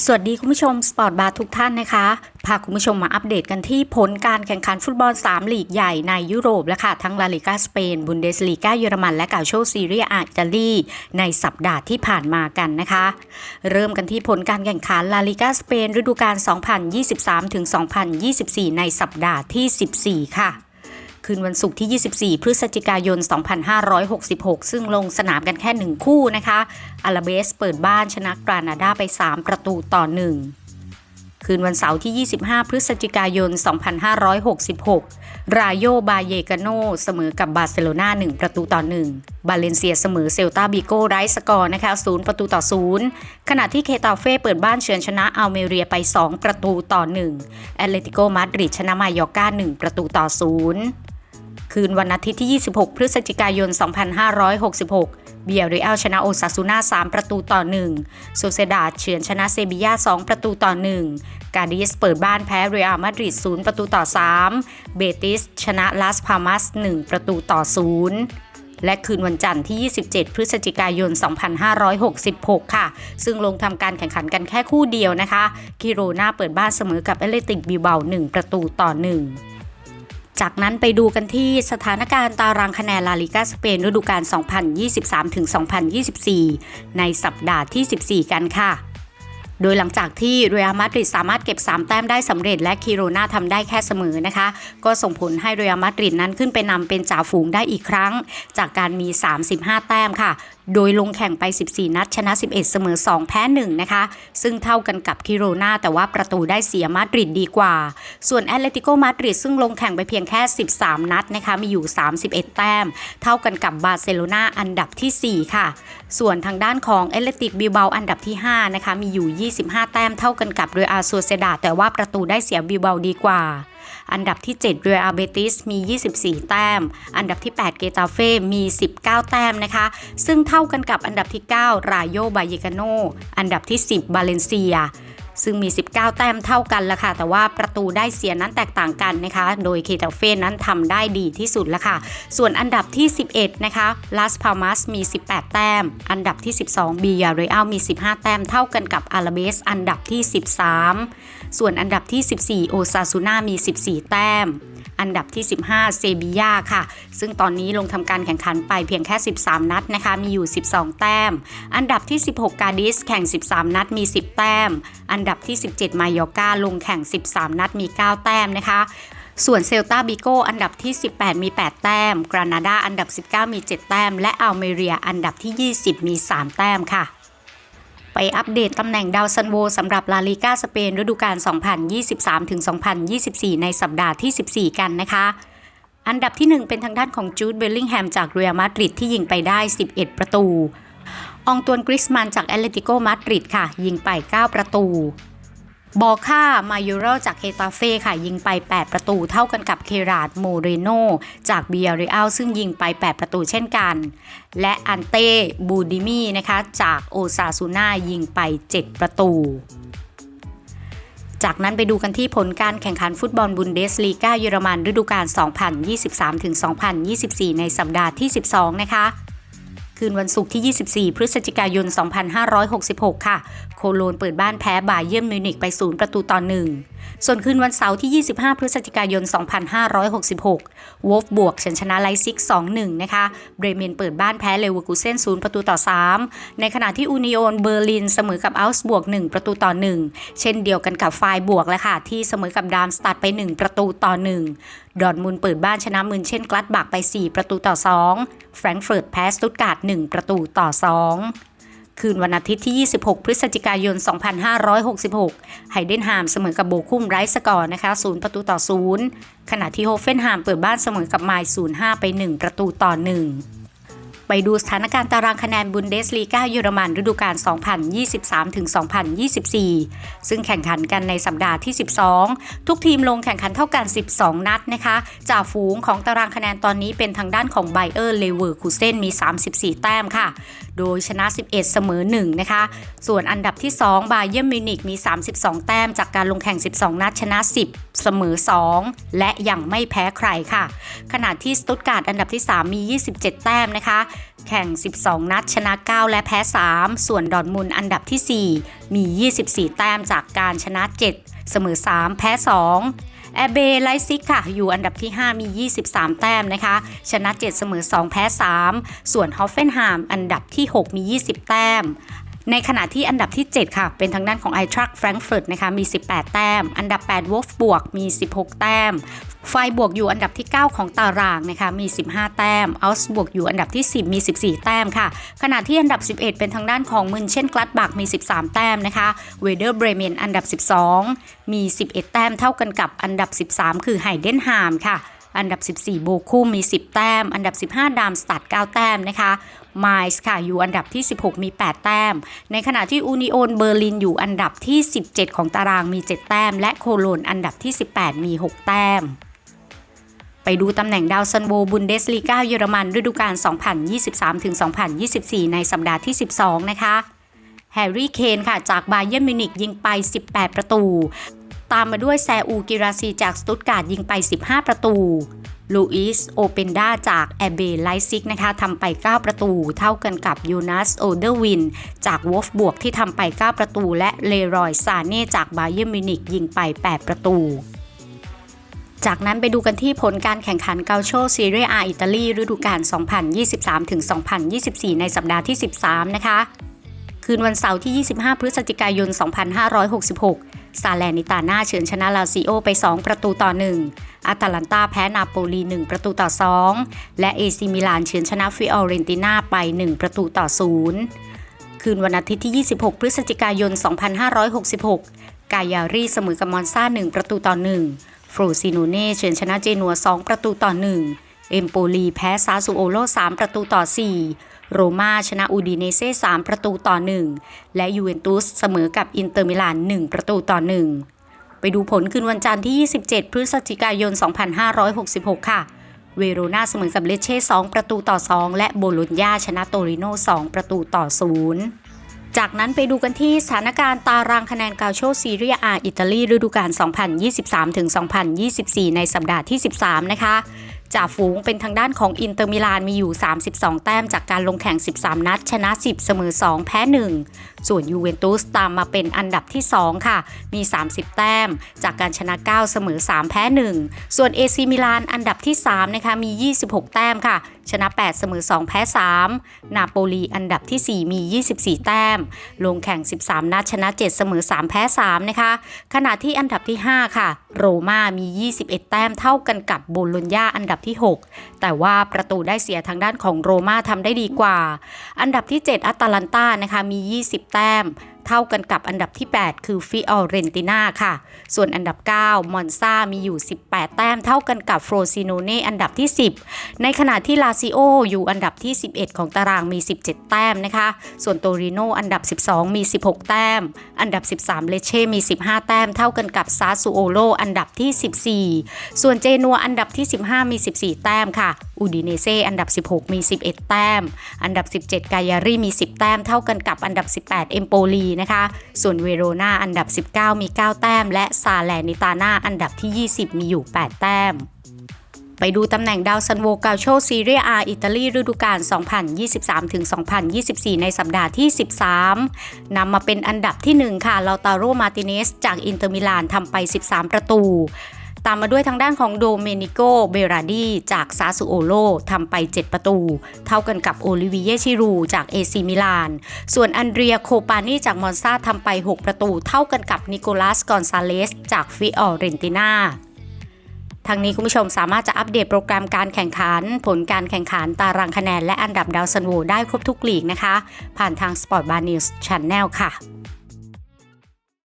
สวัสดีคุณผู้ชมสปอร์ตบาร์ทุกท่านนะคะ พาคุณผู้ชมมาอัปเดตกันที่ผลการแข่งขันฟุตบอล 3 ลีกใหญ่ในยุโรปและค่ะ ทั้งลาลิกาสเปน บุนเดสลีกาเยอรมัน และกาโชซีเรียอาอิตาลี ในสัปดาห์ที่ผ่านมากันนะคะ เริ่มกันที่ผลการแข่งขันลาลิกาสเปนฤดูกาล 2023-2024 ในสัปดาห์ที่ 14 ค่ะ คืนวันศุกร์ที่ 24 พฤศจิกายน 2566 ซึ่งลงสนามกันแค่หนึ่งคู่นะคะอาราเบสเปิดบ้านชนะกรานาดาไป 3 ประตูต่อ 1คืนวันเสาร์ที่ 25 พฤศจิกายน 2566 ราโยบาเยกาโนเสมอกับบาร์เซโลนา1 ประตูต่อ 1 บาเลนเซียเสมอเซลตาบิโกไรสกอร์นะคะ0ประตูต่อ 0 ขณะที่เคตาเฟ่เปิดบ้านเฉือนชนะอัลเมเรียไป 2 ประตูต่อ 1 แอตเลติโกมาดริดชนะมายอร์กา1 ประตูต่อ 0 คืนวันอาทิตย์ที่ 26 พฤศจิกายน 2566 เบียริอัลชนะโอซาซูนา3 ประตูต่อ 1 โซเซดาเฉือนชนะเซบียา2 ประตูต่อ 1 กาดิสเปิดบ้านแพ้เรอัลมาดริด 0 ประตูต่อ 3 เบติส ชนะลาสพามัส 1 ประตูต่อ 0และคืนวันจันทร์ที่ 27 พฤศจิกายน 2566 ค่ะ ซึ่งลงทำการแข่งขันกันแค่คู่เดียวนะคะคิโรนาเปิดบ้านเสมอกับเอเลติกบิวเบา 1 ประตูต่อ 1 จากนั้นไปดูกันที่สถานการณ์ตารางคะแนนลาลิกาสเปนฤดูกาล 2023-2024 ในสัปดาห์ที่ 14 กันค่ะ โดยหลังจากที่เรอัลมาดริดสามารถเก็บ 3 แต้มได้สำเร็จและคิโรนาทำได้แค่เสมอนะคะ ก็ส่งผลให้เรอัลมาดริดนั้นขึ้นไปนำเป็นจ่าฝูงได้อีกครั้ง จากการมี 35 แต้มค่ะโดยลงแข่งไป 14 นัด ชนะ 11 เสมอ 2 แพ้ 1 นะคะ ซึ่งเท่ากันกับคิโรนาแต่ว่าประตูได้เสียมาดริดดีกว่า ส่วนแอตเลติโกมาดริดซึ่งลงแข่งไปเพียงแค่ 13 นัดนะคะ มีอยู่ 31 แต้ม เท่ากันกับบาร์เซโลนาอันดับที่ 4 ค่ะ ส่วนทางด้านของเอเลติกบิเบาอันดับที่ 5 นะคะ มีอยู่ 25 แต้มเท่ากันกับเรอัลซัวเซดาแต่ว่าประตูได้เสียบิเบาดีกว่า อันดับที่ 7 เรอัลเบติสมี 24 แต้ม อันดับที่ 8 เกตาเฟ่ มี 19 แต้มนะคะ ซึ่งเท่ากันกับอันดับที่ 9 รายโยบาเยกาโน อันดับที่ 10 บาเลนเซีย ซึ่งมี 19 แต้มเท่ากันละค่ะ แต่ว่าประตูได้เสียนั้นแตกต่างกันนะคะ โดยเคตาเฟ่นั้นทำได้ดีที่สุดละค่ะ ส่วนอันดับที่ 11 นะคะลาสพามัสมี 18 แต้ม อันดับที่ 12บียาเรอัลมี 15 แต้มเท่ากันกับอาราเบสอันดับที่ 13 ส่วนอันดับที่ 14 โอซาซูน่ามี 14 แต้ม อันดับที่ 15 เซบียาค่ะ ซึ่งตอนนี้ลงทำการแข่งขันไปเพียงแค่ 13 นัดนะคะ มีอยู่ 12 แต้ม อันดับที่ 16 กาดิสแข่ง 13 นัดมี 10 แต้ม อันดับที่ 17 มายอกาลงแข่ง 13 นัดมี 9 แต้มนะคะส่วนเซลตาบิโกอันดับที่ 18 มี 8 แต้ม กรานาดาอันดับ 19 มี 7 แต้ม และอัลเมเรียอันดับที่ 20 มี 3 แต้มค่ะ ไปอัปเดตตำแหน่งดาวซันโวสำหรับลาลิกาสเปนฤดูกาล 2023-2024 ในสัปดาห์ที่ 14 กันนะคะ อันดับที่ 1 เป็นทางด้านของจูดเบลลิงแฮมจากเรอัลมาดริดที่ยิงไปได้ 11 ประตู อองตวนกริสมันจากแอตเลติโกมาดริดค่ะ ยิงไป 9 ประตู บอค่ามายูโรจากเฮตาเฟ่ค่ะ ยิงไป 8 ประตูเท่ากันกับเคราดโมเรโนจากเบียริอัลซึ่งยิงไป 8 ประตูเช่นกัน และอันเต้บูดิมีนะคะจากโอซาซูน่ายิงไป 7 ประตูจากนั้นไปดูกันที่ผลการแข่งขันฟุตบอลบุนเดสลีกาเยอรมันฤดูกาล 2023-2024 ในสัปดาห์ที่ 12 นะคะ คืนวันศุกร์ที่ 24 พฤศจิกายน 2566 ค่ะ โคโลนเปิดบ้านแพ้บาเยิร์นมิวนิกไป 0 ประตูต่อ 1 ส่วนคืนวันเสาร์ที่ 25 พฤศจิกายน 2566 วอฟบวกชนชนะไลซิก 2-1 นะคะ เบรเมนเปิดบ้านแพ้เลเวอร์กูเซน0 ประตูต่อ 3 ในขณะที่อูนิโอนเบอร์ลินเสมอกับอัลส์บวก 1 ประตูต่อ 1 เช่นเดียวกันกับไฟบวกและค่ะ ที่เสมอกับดามสตัดไป 1 ประตูต่อ 1 ดอร์มุนเปิดบ้านชนะมืนเช่นกลัดบักไป 4 ประตูต่อ 2 แฟรงก์เฟิร์ตแพ้สตุตการ์ด1ประตูต่อ 2 คืนวันอาทิตย์ที่ 26 พฤศจิกายน 2566 ไฮเดนฮามเสมอกับโบคุมไร้สกอร์นะคะ0ประตูต่อ 0 ขณะที่โฮเฟนฮามเปิดบ้านเสมอกับไมล์05 ไป 1 ประตูต่อ 1 ไปดูสถานการณ์ตารางคะแนนบุนเดสลีกาเยอรมันฤดูกาล 2023-2024 ซึ่งแข่งขันกันในสัปดาห์ที่ 12 ทุกทีมลงแข่งขันเท่ากัน 12 นัดนะคะจ่าฝูงของตารางคะแนนตอนนี้เป็นทางด้านของไบเออร์เลเวอร์คูเซนมี 34 แต้มค่ะ โดยชนะ 11 เสมอ 1 นะคะ ส่วนอันดับที่ 2 บาเยิร์มิวนิกมี 32 แต้มจากการลงแข่ง 12 นัดชนะ 10 เสมอ 2 และยังไม่แพ้ใครค่ะ ขณะที่สตุตการ์ดอันดับที่ 3 มี 27 แต้มนะคะ แข่ง 12 นัดชนะ 9 และแพ้ 3 ส่วนดอนมุลอันดับที่ 4 มี 24 แต้มจากการชนะ 7 เสมอ 3 แพ้ 2แอเบไลซิกค่ะ อยู่อันดับที่ 5 มี 23 แต้มนะคะ ชนะ 7 เสมอ 2 แพ้ 3 ส่วนฮอฟเฟนไฮม์อันดับที่ 6 มี 20 แต้ม ในขณะที่อันดับที่ 7 ค่ะ เป็นทางด้านของไอทรัคแฟรงก์เฟิร์ตนะคะมี 18 แต้ม อันดับ8วอฟบวกมี 16 แต้ม ไฟบวกอยู่อันดับที่ 9 ของตารางนะคะมี 15 แต้มอัลส์บวกอยู่อันดับที่ 10 มี 14 แต้มค่ะ ขณะที่อันดับ 11 เป็นทางด้านของมึนเช่นกลัดบักมี 13 แต้มนะคะเวเดอร์เบรเมนอันดับ 12 มี 11 แต้มเท่ากันกับอันดับ 13 คือไฮเดนฮามค่ะ อันดับ 14 โบคูมี 10 แต้ม อันดับ 15 ดามสตัด 9 แต้มนะคะไมส์ค่ะอยู่อันดับที่ 16 มี 8 แต้ม ในขณะที่อูนิโอนเบอร์ลินอยู่อันดับที่ 17 ของตารางมี 7 แต้ม และโคโลนอันดับที่ 18 มี 6 แต้มไปดูตำแหน่งดาวซันโวบุนเดสลีกาเยอรมันฤดูกาล 2023-2024 ในสัปดาห์ที่ 12 นะคะ แฮร์รี่เคนค่ะ จากบาเยิร์นมิวนิกยิงไป 18 ประตู ตามมาด้วยแซอูกิราซีจากสตุตการ์ดยิงไป 15 ประตูลูอิสโอเปนดาจากแอเบไลซิกนะคะทำไป 9 ประตู เท่ากันกับยูนัสโอเดอร์วิน จากวอฟบวกที่ทำไป 9 ประตู และเลรอยซาเน่จากบาเยิร์มิวนิกยิงไป 8 ประตูจากนั้นไปดูกันที่ผลการแข่งขันเกาโชซีเรียอาอิตาลีฤดูกาล 2023-2024 ในสัปดาห์ที่ 13 นะคะ คืนวันเสาร์ที่ 25 พฤศจิกายน 2566 ซาแลนิตาน่าเฉือนชนะลาซิโอไป 2 ประตูต่อ 1อาตาลันตาแพ้นาโปลี 1 ประตูต่อ 2 และเอซิมิลานเฉือนชนะฟิออเรนติน่าไป 1 ประตูต่อ 0 คืนวันอาทิตย์ที่ 26 พฤศจิกายน 2566 กายารีเสมอกับมอนซา1 ประตูต่อ 1 ฟรูซิโนเน่เฉือนชนะเจนัว 2 ประตูต่อ 1 เอมโปลีแพ้ซาซูโอโล 3 ประตูต่อ 4 โรม่าชนะอูดิเนเซ่3ประตูต่อ 1 และยูเวนตุสเสมอกับอินเตอร์มิลาน 1 ประตูต่อ 1 ไปดูผลคืนวันจันทร์ที่ 27 พฤศจิกายน 2566 ค่ะ เวโรนาเสมอกับเลเช่2ประตูต่อ 2 และโบโลญญาชนะโตริโน2ประตูต่อ 0จากนั้นไปดูกันที่สถานการณ์ตารางคะแนนกาโชซีเรียอาอิตาลีฤดูกาล 2023-2024 ในสัปดาห์ที่ 13 นะคะ จ่าฝูงเป็นทางด้านของอินเตอร์มิลานมีอยู่ 32 แต้มจากการลงแข่ง 13 นัด ชนะ 10 เสมอ 2 แพ้ 1 ส่วนยูเวนตุสตามมาเป็นอันดับที่ 2 ค่ะ มี 30 แต้ม จากการชนะ 9 เสมอ 3 แพ้ 1 ส่วนเอซีมิลานอันดับที่ 3 นะคะ มี 26 แต้มค่ะ ชนะ 8 เสมอ 2 แพ้ 3 นาโปลีอันดับที่ 4 มี 24 แต้ม ลงแข่ง 13 นัดชนะ 7 เสมอ 3 แพ้ 3 นะคะ ขณะที่อันดับที่ 5 ค่ะ โรม่ามี 21 แต้มเท่ากันกับโบโลญญาอันดับที่ 6 แต่ว่าประตูได้เสียทางด้านของโรม่าทำได้ดีกว่า อันดับที่ 7 อัตแลนตานะคะมี 20แต้ม เท่ากันกับอันดับที่ 8 คือฟิออเรนติน่าค่ะ ส่วนอันดับ 9 มอนซามีอยู่ 18 แต้มเท่ากันกับโฟรซิโนเน่อันดับที่ 10 ในขณะที่ลาซิโออยู่อันดับที่ 11 ของตารางมี 17 แต้มนะคะ ส่วนโตริโนอันดับ 12 มี 16 แต้ม อันดับ 13 เลเช่มี 15 แต้ม เท่ากันกับซาซูโอโลอันดับที่ 14 ส่วนเจนัวอันดับที่ 15 มี 14 แต้มค่ะ อูดิเนเซอันดับ 16 มี 11 แต้ม อันดับ 17 กายารีมี 10 แต้ม เท่ากันกับอันดับ 18 เอมโปลีนะคะ ส่วนเวโรนาอันดับ 19 มี 9 แต้ม และซาแลนิตาน่าอันดับที่ 20 มีอยู่ 8 แต้มไปดูตำแหน่งดาวซันโวกาโชซีเรียอาอิตาลีฤดูกาล 2023-2024 ในสัปดาห์ที่ 13 นำมาเป็นอันดับที่ 1 ค่ะ ลาตาโร มาติเนส จากอินเตอร์มิลานทำไป 13 ประตู ตามมาด้วยทางด้านของโดเมนิโก เบราดีจากซาซูโอโลทำไป 7 ประตู เท่ากันกับโอลิเวียชิรูจากเอซีมิลาน ส่วนอันเดรียโคปานีจากมอนซาทำไป 6 ประตู เท่ากันกับนิโคลัส กอนซาเลส จากฟิออเรนติน่าทางนี้คุณผู้ชมสามารถจะอัปเดตโปรแกรมการแข่งขัน ผลการแข่งขันตารางคะแนน และอันดับดาวซันโวได้ครบทุกลีกนะคะ ผ่านทาง Sport Bar News Channel ค่ะ